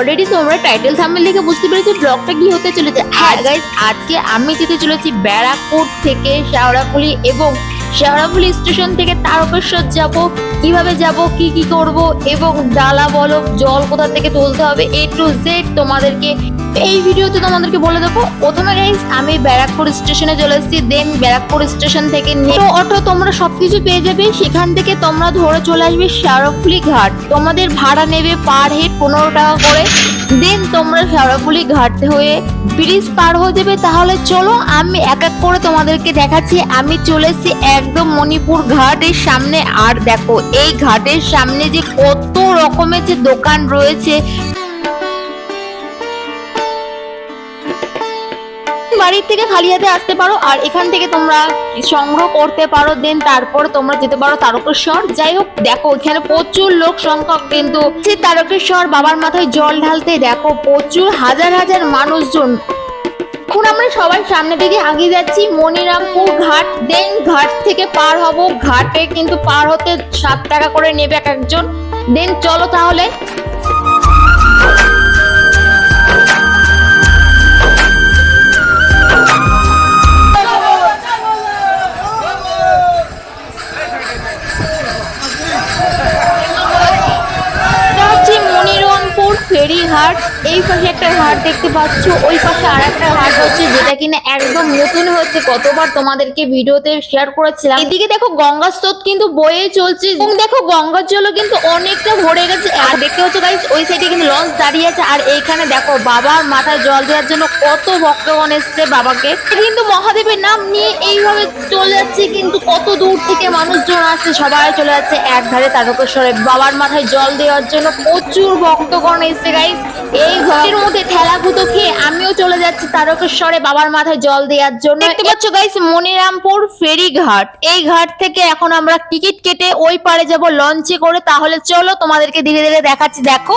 Already তোমরা title thumbnail দেখে বুঝতে পেরেছ, ব্লগটা কি হতে চলেছে। আর গাইস আজকে আমি যেতে চলেছি ব্যারাকপুর থেকে শেওড়াফুলি এবং শেওড়াফুলি স্টেশন থেকে তারকেশ্বর যাব। কীভাবে যাব, কি কি করব এবং ডালা বলো, জল কোথা থেকে তুলতে হবে এ টু জেড তোমাদেরকে এই ভিডিওতে তোমাদেরকে বলে দেবো, প্রথমে গাইস আমি ব্যারাকপুর স্টেশনে চলে এসেছি দেন ব্যারাকপুর স্টেশন থেকে নেটো অটো তোমরা সবকিছু পেয়ে যাবে, সেখান থেকে তোমরা ধরে চলে আসবে শেওড়াফুলি ঘাট। তোমাদের ভাড়া নেবে পার হেড পনেরো টাকা করে। দেন তোমরা শেওড়াফুলি ঘাট হয়ে ব্রিজ পার হয়ে যাবে। তাহলে চলো, আমি এক এক করে তোমাদেরকে দেখাচ্ছি। আমি চলে এসেছি একদম মণিপুর ঘাটের সামনে। আর দেখো, এই ঘাটের সামনে যে কত রকমের যে দোকান রয়েছে বাড়ির থেকে খালি হাতে আসতে পারো আর এখান থেকে তোমরা সংগ্রহ করতে পারো দেন তারপর তোমরা যেতে পারো তারকেশ্বর। যাই হোক, দেখো এখানে প্রচুর লোক সংখ্যক কিন্তু সে তারকেশ্বর বাবার মাথায় জল ঢালতে দেখো প্রচুর হাজার হাজার মানুষজন। এখন আমরা সবাই সামনে দিকে আগিয়ে যাচ্ছি, মনিরামপুর ঘাট। দেন ঘাট থেকে পার হব, ঘাটে কিন্তু পার হতে সাত টাকা করে নেবে এক একজন। দেন চলো তাহলে। ঘাট দেখতে পাচ্ছ, ওই পাশে আর একটা ঘাট হচ্ছে যেটা কিনা একদম নতুন হচ্ছে। কতবার তোমাদেরকে ভিডিওতে শেয়ার করেছিলাম। এদিকে দেখো গঙ্গা স্রোত কিন্তু বয়ে চলছে। এবং দেখো গঙ্গার জলও কিন্তু অনেকটা ভরে গেছে। আর দেখতে হচ্ছে গাইস ওই সাইডে কিন্তু লঞ্চ দাঁড়িয়ে আছে। আর এইখানে দেখো বাবার মাথায় জল দেওয়ার জন্য কত ভক্তগণ এসছে বাবাকে। কিন্তু মহাদেবের নাম নিয়ে এইভাবে চলে যাচ্ছে। কিন্তু কত দূর থেকে মানুষজন আসছে, সবাই চলে যাচ্ছে এক ধারে তারকেশ্বরে। বাবার মাথায় জল দেওয়ার জন্য প্রচুর ভক্তগণ এসছে গাইস এই ঘরের মধ্যে ঠেলা গুতো খেয়ে আমিও চলে যাচ্ছি তারকেশ্বরে বাবার মাথায় জল দেওয়ার জন্য। দেখতে পাচ্ছ গাইস মনিরামপুর ফেরি ঘাট এই ঘাট থেকে এখন আমরা টিকিট কেটে ওই পারে যাব লঞ্চে করে। তাহলে চলো তোমাদেরকে ধীরে ধীরে দেখাচ্ছি। দেখো।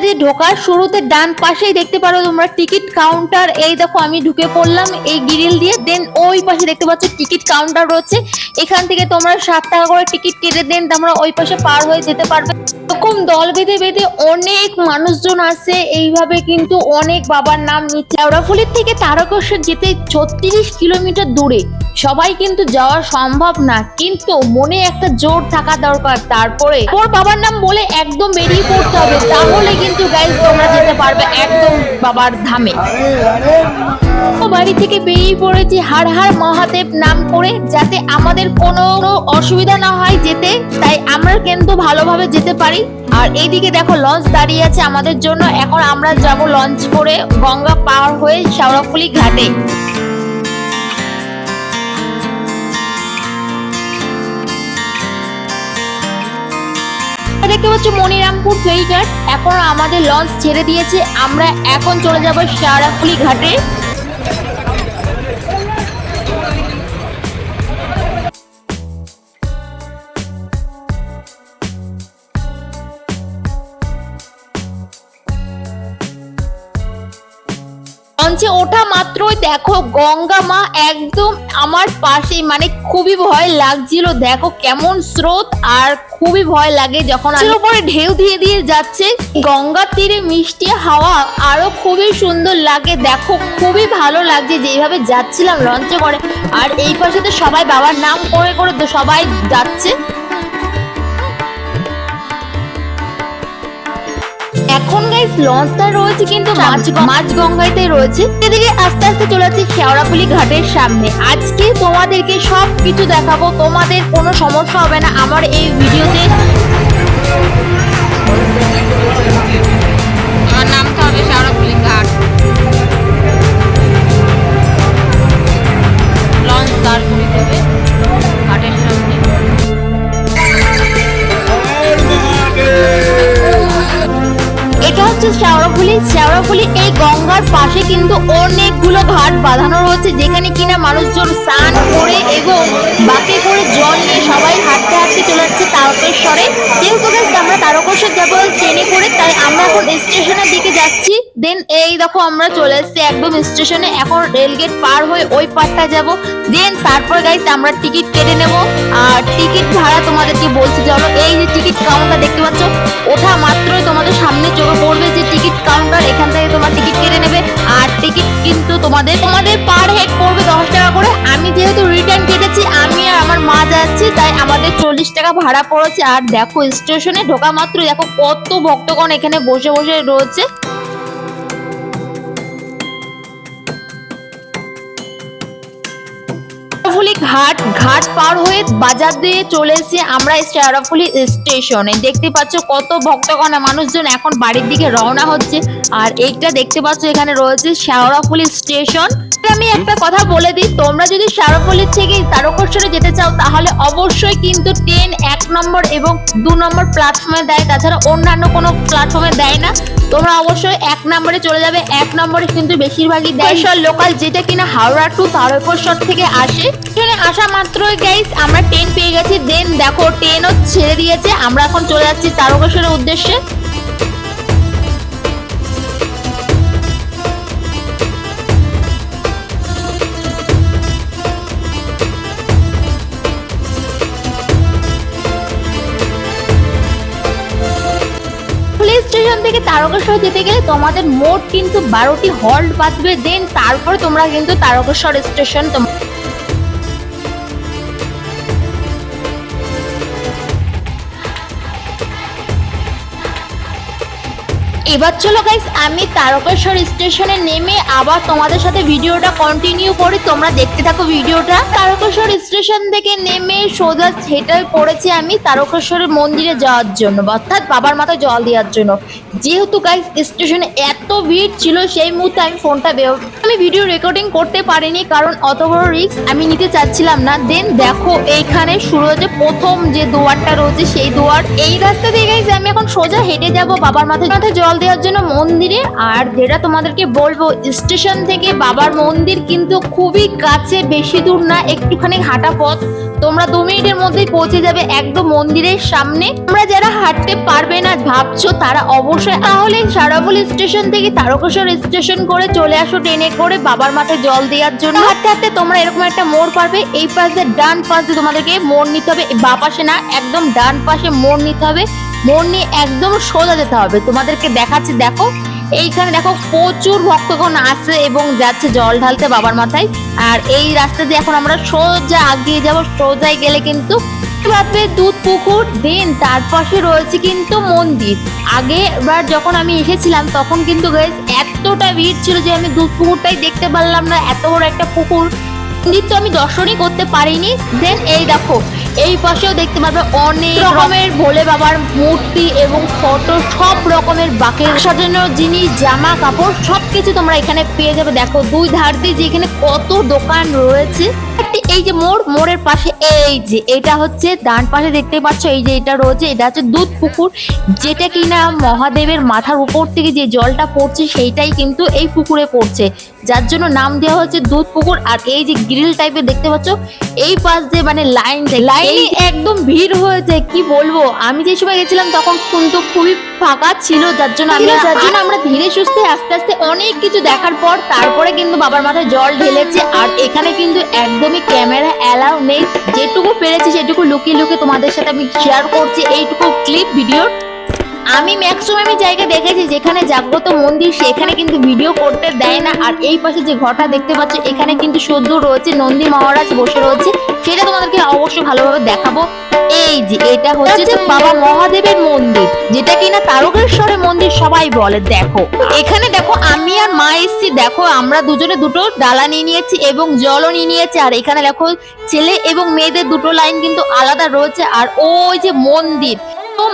এটা যে ঢোকার শুরুতে ডান পাশেই দেখতে পারো তোমরা টিকিট কাউন্টার। এই দেখো আমি ঢুকে পড়লাম এই গ্রিল দিয়ে। দেন ওই পাশে দেখতে পাচ্ছ টিকিট কাউন্টার রয়েছে। এখান থেকে তোমরা ষাট টাকা করে টিকিট কেটে দেন তোমরা ওই পাশে পার হয়ে যেতে পারবে। এরকম দল বেঁধে বেঁধে অনেক মানুষজন আসে। এইভাবে কিন্তু অনেক বাবার নাম নিচ্ছে। কেওড়াফুলির থেকে তারকেশ্বর যেতে ছত্রিশ কিলোমিটার দূরে। সবাই কিন্তু যাওয়া সম্ভব না। কিন্তু মনে একটা জোর থাকা দরকার। তারপরে ওর বাবার নাম বলে একদম বেরিয়ে পড়তে হবে। তাহলে কিন্তু গাইজ তোমরা যেতে পারবে একদম বাবার ধামে। ও বাড়ি থেকে বেরিয়ে পড়েছি হার হার মহাদেব নাম করে, যাতে আমাদের কোনো অসুবিধা না হয় যেতে, তাই আমরা কিন্তু ভালোভাবে যেতে পারি। আর এইদিকে দেখো, লঞ্চ দাঁড়িয়ে আছে আমাদের জন্য। এখন আমরা যাব লঞ্চ করে গঙ্গা পার হয়ে শেওড়াফুলি ঘাটে। দেখতে পাচ্ছ মনিরামপুর ফেরিঘাট এখন আমাদের লঞ্চ ছেড়ে দিয়েছে। আমরা এখন চলে যাব সারাফুলি ঘাটে। লঞ্চে ওঠা মাত্রই দেখো গঙ্গা মা একদম আমার পাশেই। মানে খুবই ভয় লাগছিল। দেখো কেমন স্রোত আর খুবই ভয় লাগে যখন আমি উপরে ঢেউ দিয়ে দিয়ে যাচ্ছে। গঙ্গার তীরে মিষ্টি হাওয়া আরও খুবই সুন্দর লাগে। দেখো খুবই ভালো লাগছে যেভাবে যাচ্ছিলাম লঞ্চে করে। আর এই পাশে তো সবাই বাবার নাম করে করে তো সবাই যাচ্ছে। এখন গাইস লঞ্চটা রয়েছে কিন্তু মাছ মাছ গঙ্গাইতে রয়েছে। এদিকে আস্তে আস্তে চলে যাচ্ছে শেওড়াপুলি ঘাটের সামনে। আজকে তোমাদেরকে সব কিছু দেখাবো। তোমাদের কোনো সমস্যা হবে না। আমার এই ভিডিওতে মানুষজন স্নান করে এবং বাকে করে জল নিয়ে সবাই হাঁটতে হাঁটতে চলে যাচ্ছে তারকেশ্বরে। যেহেতু আমরা তারকেশ্বর যাব ট্রেনে করে, তাই আমরা এখন স্টেশনের দিকে যাচ্ছি। দেন এই দেখো আমরা চলে এসেছি একদম স্টেশনে। এখন রেলগেট পার হয়ে ওই পারটা যাব। দেন তারপর গাইস আমরা টিকিট কেটে নেব। আর টিকিট ভাড়া তোমাদেরকে বলছি, চলো এই যে টিকিট কাউন্টার দেখতে পাচ্ছ, ওঠা মাত্রই তোমাদের সামনে চোখে পড়বে যে টিকিট কাউন্টার এখান থেকে তোমার টিকিট কেটে নেবে। আর টিকিট কিন্তু তোমাদের তোমাদের পার হেড যাচ্ছি, তাই আমাদের চল্লিশ টাকা ভাড়া পড়েছে। আর দেখো, স্টেশনে ঢোকা মাত্র দেখো কত ভক্তগণ এখানে বসে বসে রয়েছে। ঘাট ঘাট পার হয়ে বাজার দিয়ে চলে এসেছি আমরা শেরাফুলি স্টেশনে। দেখতে পাচ্ছ কত ভক্তগণ মানুষজন এখন বাড়ির দিকে রওনা হচ্ছে। আর এইটা দেখতে পাচ্ছ এখানে রয়েছে শেওড়াফুলি স্টেশন। আমি একটা কথা বলে দিই তোমরা যদি থেকে তারকেশ্বরে যেতে চাও তাহলে অবশ্যই কিন্তু ট্রেন এক নম্বর এবং দু নম্বর প্ল্যাটফর্মে দেয়। তাছাড়া অন্যান্য কোনো প্ল্যাটফর্মে দেয় না। তোমরা অবশ্যই এক নম্বরে চলে যাবে। এক নম্বরে কিন্তু বেশিরভাগই দেয়। লোকাল যেটা কিনা হাওড়া টু তারকেশ্বর থেকে আসে। ট্রেনে আসা মাত্রই গাইস আমরা ট্রেন পেয়ে গেছি। দেন দেখো ট্রেনও ছেড়ে দিয়েছে। আমরা এখন চলে যাচ্ছি তারকেশ্বরের উদ্দেশ্যে। থেকে তারকেশ্বর যেতে গেলে তোমাদের মোট কিন্তু বারোটি হল্ট বাঁধবে দেন তারপর তোমরা কিন্তু তারকেশ্বর স্টেশন এবার চলো গাইস আমি তারকেশ্বর স্টেশনে নেমে আবার তোমাদের সাথে ভিডিওটা কন্টিনিউ করি। তোমরা দেখতে থাকো ভিডিওটা। তারকেশ্বর স্টেশন থেকে নেমে সোজা হেঁটে পড়েছি আমি তারকেশ্বরের মন্দিরে যাওয়ার জন্য, অর্থাৎ বাবার মাথায় জল দেওয়ার জন্য। যেহেতু গাইস স্টেশনে এত ভিড় ছিল, সেই মুহূর্তে আমি ফোনটা বের আমি ভিডিও রেকর্ডিং করতে পারিনি, কারণ অত বড় রিস্ক আমি নিতে চাচ্ছিলাম না। দেন দেখো, এইখানে শুরু হচ্ছে প্রথম যে দুয়ারটা রয়েছে, সেই দুয়ার। এই রাস্তা দিয়ে গাইস আমি এখন সোজা হেঁটে যাব বাবার মাথায়। মাথায় জল দেওয়ার জন্য মন্দিরে। আর যেটা তোমাদেরকে বলব স্টেশন থেকে বাবার মন্দির কিন্তু খুবই কাছে, বেশি দূর না, একটুখানি হাঁটা পথ। তোমরা দু মিনিটের মধ্যেই পৌঁছে যাবে একদম মন্দিরের সামনে। তোমরা যারা হাঁটতে পারবে না ভাবছ, তারা অবশ্যই তাহলে সারাবলি স্টেশন থেকে তারকেশ্বর স্টেশন করে চলে আসো ট্রেনে করে বাবার মাঠে জল দেওয়ার জন্য। হাঁটতে হাঁটতে তোমরা এরকম একটা মোড় পারবে, এই পাশে ডান পাশে তোমাদেরকে মোড় নিতে হবে, বা পাশে না, একদম ডান পাশে মোড় নিতে হবে। মোড় নিয়ে একদম সোজা যেতে হবে। তোমাদেরকে দেখাচ্ছি, দেখো। এইখানে দেখো প্রচুর ভক্তগণ আসছে এবং যাচ্ছে জল ঢালতে বাবার মাথায়। আর এই রাস্তা দিয়ে এখন আমরা সোজা আগিয়ে যাব, সোজায় গেলে কিন্তু ভাববে দুধ পুকুর দেন তার পাশে রয়েছে কিন্তু মন্দির। আগেবার যখন আমি এসেছিলাম, তখন কিন্তু এতটা ভিড় ছিল যে আমি দুধ পুকুরটাই দেখতে পারলাম না, এত বড় একটা পুকুর। মন্দির তো আমি দর্শনই করতে পারিনি। দেন এই দেখো এই পাশেও দেখতে পাবে অনেক রকমের ভোলে বাবার মূর্তি এবং ফটো, সব রকমের বাকের সাজানো জিনিস, জামা, কাপড় সব কিছু তোমরা এখানে পেয়ে যাবে। দেখো, দুই ধার দিয়ে যে এখানে কত দোকান রয়েছে। এই যে মোড়, মোড়ের পাশে এই যে, এটা হচ্ছে ডান পাশে দেখতে পাচ্ছ, এই যে এটা রয়েছে, এটা হচ্ছে দুধ পুকুর। যেটা কিনা মহাদেবের মাথার উপর থেকে যে জলটা পড়ছে, সেইটাই কিন্তু এই পুকুরে পড়ছে। যার জন্য নাম দেওয়া হচ্ছে দুধ পুকুর। আর এই যে গ্রিল টাইপের দেখতে পাচ্ছ এই পাশ দিয়ে মানে লাইন লাইন একদম ভিড় হয়েছে কি বলব? আমি যে সময় গেছিলাম তখন কিন্তু খুবই ফাঁকা ছিল যার জন্য আমি যার জন্য আমরা ধীরে সুস্থে আস্তে আস্তে অনেক কিছু দেখার পর তারপরে কিন্তু বাবার মাথায় জল ঢেলেছে। আর এখানে কিন্তু একদমই ক্যামেরা অ্যালাউ নেই। যেটুকু পেরেছি সেটুকু লুকিয়ে লুকিয়ে তোমাদের সাথে আমি শেয়ার করছি। এইটুকু ক্লিপ ভিডিও আমি ম্যাক্সিমামই জায়গা দেখেছি যেখানে জাগ্রত মন্দির সেখানে কিন্তু ভিডিও করতে দেয় না। আর এই পাশে যে ঘরটা দেখতে পাচ্ছ এখানে কিন্তু শুদ্ধ রয়েছে নন্দী মহারাজ বসে রয়েছে। সেটা তোমাদেরকে অবশ্যই ভালোভাবে দেখাবো। এই যে এটা হচ্ছে যে বাবা মহাদেবের মন্দির। যেটা কিনা তারকেশ্বরের মন্দির সবাই বলে দেখো। এখানে দেখো আমি আর মা এসছি। দেখো আমরা দুজনে দুটো ডালা নিয়ে নিয়েছি এবং জলও নিয়ে নিয়েছি। আর এখানে দেখো ছেলে এবং মেয়েদের দুটো লাইন কিন্তু আলাদা রয়েছে। আর ওই যে মন্দির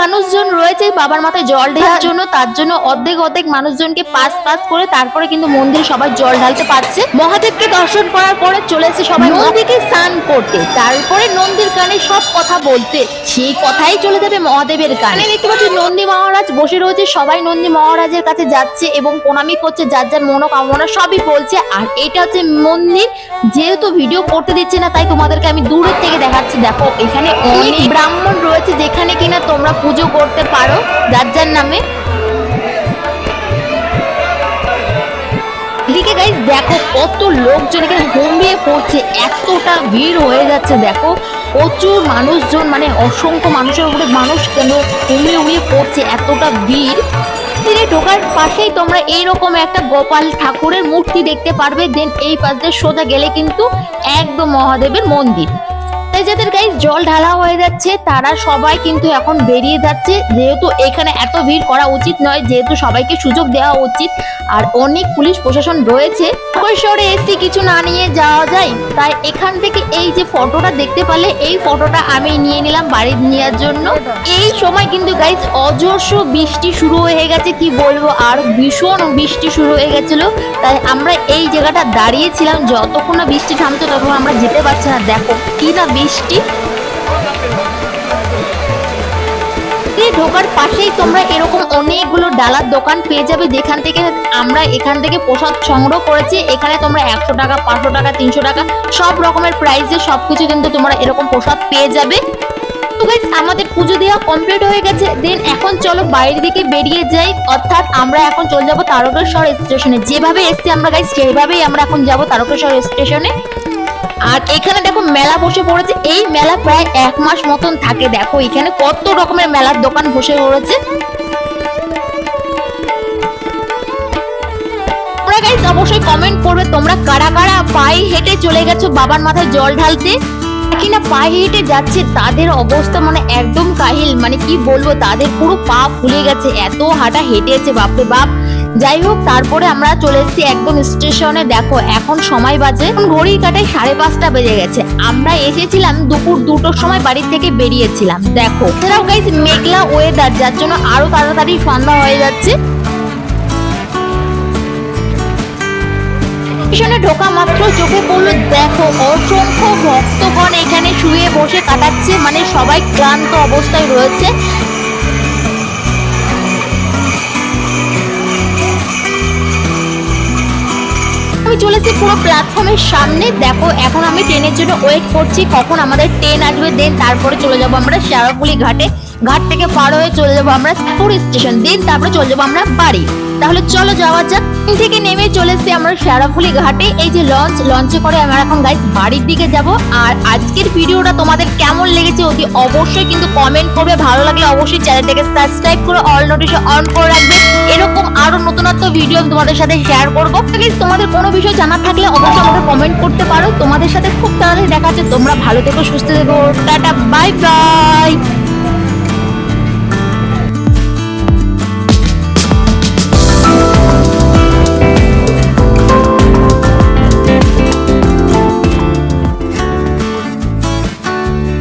মানুষজন রয়েছে বাবার মাথায় জল ঢালার জন্য তার জন্য অর্ধেক অর্ধেক মানুষজনকে পাস পাস করে তারপরে কিন্তু মন্দিরে সবাই জল ঢালতে পারছে। মহাদেবকে দর্শন করার পরে চলেছে সবাই নদীকে স্নান করতে। তারপরে নন্দীর কানে সব কথা বলতে। সেই কথাই চলে যাবে মহাদেবের কানে। দেখতে পাচ্ছি নন্দী মহারাজ বসে রয়েছে সবাই নন্দী মহারাজের কাছে যাচ্ছে এবং প্রণামি করছে যার যার মনোকামনা সবই বলছে। আর এটা হচ্ছে মন্দির যেহেতু ভিডিও করতে দিচ্ছে না তাই তোমাদেরকে আমি দূরের থেকে দেখাচ্ছি। দেখো এখানে অনেক ব্রাহ্মণ রয়েছে যেখানে কিনা তোমরা পুজো করতে পারো, যার যার নামে। এদিকে গাইস দেখো কত লোকজন এখানে ঘুমিয়ে পড়ছে, এতটা ভিড় হয়ে যাচ্ছে, দেখো। প্রচুর মানুষজন মানে অসংখ্য মানুষের উপরে মানুষ কেন ঘুমিয়ে উড়িয়ে পড়ছে, এতটা ভিড়। মন্দিরে ঢোকার পাশেই তোমরা এইরকম একটা গোপাল ঠাকুরের মূর্তি দেখতে পারবে দেন এই পাশ দিয়ে সোজা গেলে কিন্তু একদম মহাদেবের মন্দির। যাদের গাইস জল ঢালা হয়ে যাচ্ছে, তারা সবাই কিন্তু এখন বেরিয়ে যাচ্ছে। যেহেতু এখানে এত ভিড় করা উচিত নয়, যেহেতু সবাইকে সুযোগ দেওয়া উচিত। আর অনেক পুলিশ প্রশাসন রয়েছে। এসি কিছু না নিয়ে যাওয়া যায়। তাই এখান থেকে এই যে ফটোটা দেখতে পারলে এই ফটোটা আমি নিয়ে নিলাম বাড়ি নেওয়ার জন্য। এই সময় কিন্তু গাইস অজস্র বৃষ্টি শুরু হয়ে গেছে, কি বলব? আর ভীষণ বৃষ্টি শুরু হয়ে গেছিল। তাই আমরা এই জায়গাটা দাঁড়িয়েছিলাম। যতক্ষণ না বৃষ্টি থামতো ততক্ষণ আমরা যেতে পারছি না। দেখো, কি না এই ঢোকার পাশেই তোমরা এরকম অনেকগুলো ডালার দোকান পেয়ে যাবে, যেখান থেকে আমরা এখান থেকে প্রসাদ সংগ্রহ করেছি। এখানে তোমরা একশো টাকা, পাঁচশো টাকা, তিনশো টাকা, সব রকমের প্রাইসে সবকিছু কিন্তু তোমরা এরকম প্রসাদ পেয়ে যাবে। তো আমাদের পুজো দেওয়া কমপ্লিট হয়ে গেছে। দেন এখন চলো বাইরের দিকে বেরিয়ে যাই। অর্থাৎ আমরা এখন চলে যাব তারকেশ্বর স্টেশনে যেভাবে এসছি আমরা গাইস সেইভাবেই আমরা এখন যাব তারকেশ্বর স্টেশনে আর এখানে দেখো মেলা বসে পড়েছে। এই মেলা প্রায় এক মাস মতন থাকে। দেখো, এখানে কত রকমের মেলার দোকান বসে পড়েছে। অবশ্যই কমেন্ট করবে, তোমরা কারা কারা পায়ে হেঁটে চলে গেছো বাবার মাথায় জল ঢালতে? কিনা পায়ে হেঁটে যাচ্ছে, তাদের অবস্থা মানে একদম কাহিল। মানে কি বলব, তাদের পুরো পা ফুলে গেছে, এত হাঁটা হেঁটেছে, বাপরে বাপ। যাই হোক, তারপরে আমরা চলে এসেছি একদম স্টেশনে। দেখো, এখন সময় বাজে। ঘড়ির কাটায় সাড়ে পাঁচটা বেজে গেছে। আমরা এসেছিলাম দুপুর দুটোর সময় বাড়ি থেকে বেরিয়েছিলাম। দেখো এছাড়াও গাইস মেঘলা ওয়েদার যার জন্য আরও তাড়াতাড়ি সন্ধ্যা হয়ে যাচ্ছে। স্টেশনে ঢোকা মাত্র চোখে পড়ল, দেখো, অসংখ্য ভক্তগণ এখানে শুয়ে বসে কাটাচ্ছে। মানে সবাই ক্লান্ত অবস্থায় রয়েছে। চলেছি পুরো প্ল্যাটফর্মের সামনে। দেখো, এখন আমি ট্রেনের জন্য ওয়েট করছি। কখন আমাদের ট্রেন আসবে দেন তারপরে চলে যাব আমরা শেয়ারাপুলি ঘাটে। ঘাট থেকে পার হয়ে চলে যাব আমরা পুরী স্টেশন দেন তারপরে চলে যাব আমরা বাড়ি। তাহলে চলো যাওয়া যাক। থেকে নেমে চলে এসেছি আমরা শেয়ারাফুলি ঘাটে। এই যে লঞ্চ লঞ্চে করে আমরা এখন গাইস বাড়ির দিকে যাব। আর আজকের ভিডিওটা তোমাদের কেমন লেগেছে অতি অবশ্যই কিন্তু কমেন্ট করবে। ভালো লাগলে অবশ্যই চ্যানেলটাকে সাবস্ক্রাইব করে অল নোটিফিকেশন অন করে রাখবে। এরকম আরও নতুনত্ব ভিডিও আমি তোমাদের সাথে শেয়ার করব। তোমাদের কোনো বিষয় জানার থাকলে অবশ্যই আমাকে কমেন্ট করতে পারো। তোমাদের সাথে খুব তাড়াতাড়ি দেখা হচ্ছে। তোমরা ভালো থেকো, সুস্থ থেকো। Tata bye bye